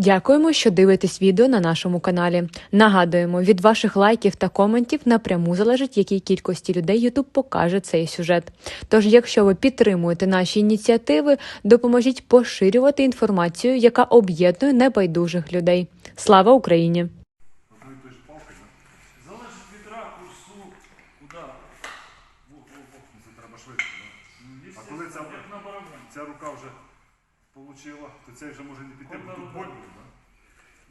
Дякуємо, що дивитесь відео на нашому каналі. Нагадуємо, від ваших лайків та коментів напряму залежить, якій кількості людей YouTube покаже цей сюжет. Тож, якщо ви підтримуєте наші ініціативи, допоможіть поширювати інформацію, яка об'єднує небайдужих людей. Слава Україні! Залежить від ракурсу удару. Во, во. Ну, Це треба. А коли ця, ця рука вже получила, то цей вже може не піти, бо тут боль буде, да?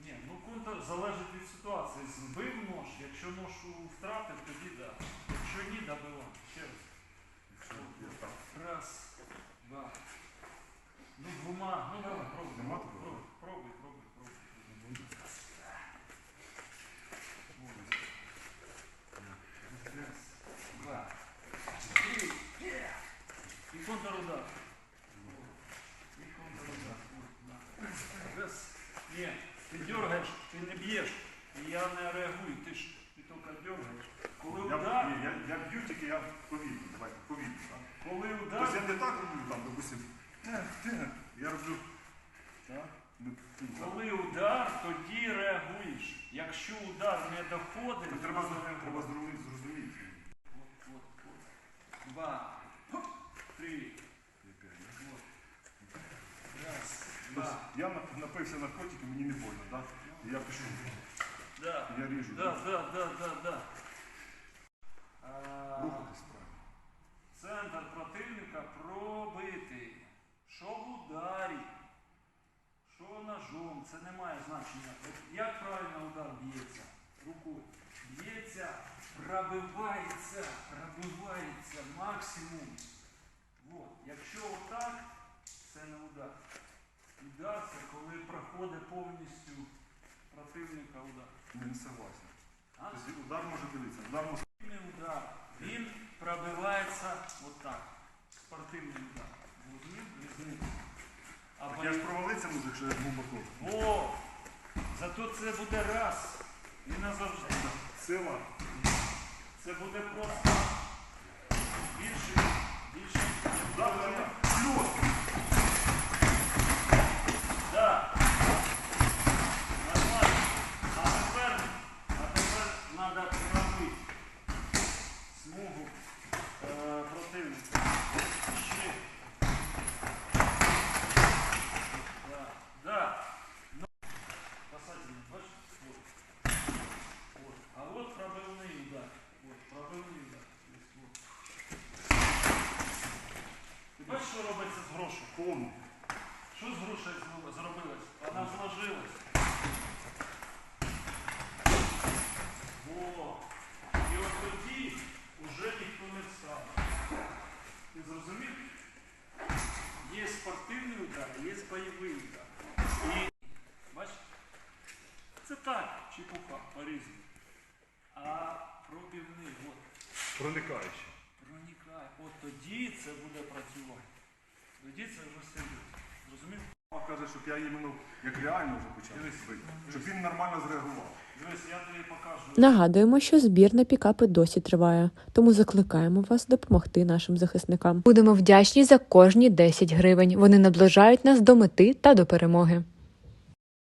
Ні, ну контр залежить від ситуації. Збив нож, якщо нож втратив, тоді да. Якщо ні, добивав. Ще раз. Якщо є так. Раз, два. Ну, двома. Ну давай, пробуй. Нема пробуй, такого? пробуй, пробуй, пробуй. Раз, два, три. І контрудар. І контрудар. Раз. Ні, ти дергаєш, ти не б'єш. І я не реагую, ти ж ти тільки дергаєш. Коли Я, удар, ні, я, я б'ю, тільки я повільно, давайте, повільно. так? коли Тобто удар, я не так роблю, там, допустим, тех, тех. Я роблю, так? Ну, ну, так. коли удар, тоді реагуєш. Якщо удар не доходить, То треба, зрозуміти- треба зрозуміти, зрозуміти. От, от, от. Два, три, Я п'ять, да? вот. Раз, Тобто два. Я напився наркотиків, мені не больно, так? І я пішов, Да, я ріжу. да, да, да, да, да. Рухатись правильно. Центр противника пробитий. Що в ударі, що ножом, це не має значення. От як правильно удар б'ється? Рукою. Б'ється, пробивається максимум. От. Якщо отак, це не удар. Удар це коли проходить повністю противника удар. Я не согласен. А? Тобто удар може дивитися, удар може Спортивний удар. Він пробивається отак. Спортивний удар. Зрозумів? А Так я ж провалиться можу, якщо я глибоко. О! Зато це буде раз. І назавжди. Сила. Це буде просто більше. Да, да, да. Плюс. Да. Нормально. А тепер, а тепер треба смугу е, противника. Ще. Да. Да. Касательно, бачиш? Вот. Вот. А вот пробивний удар. Вот, пробивний удар. Вот. Ти бачиш, що робиться з грошей? Повний. Що з грошей зробилось? Вона зложилась. О, і от тоді вже ніхто не встане. Ти зрозумів? Є спортивний удар. І бачите? Це так, чепуха, по-різному. А пробівний, от, Проникаючий. проникає. От тоді це буде працювати. Тоді це вже серйозно. Зрозумів? Мама каже, щоб я іменно як реально вже почав бити. Щоб він нормально зреагував. Нагадуємо, що збір на пікапи досі триває, тому закликаємо вас допомогти нашим захисникам. Будемо вдячні за кожні 10 гривень. Вони наближають нас до мети та до перемоги.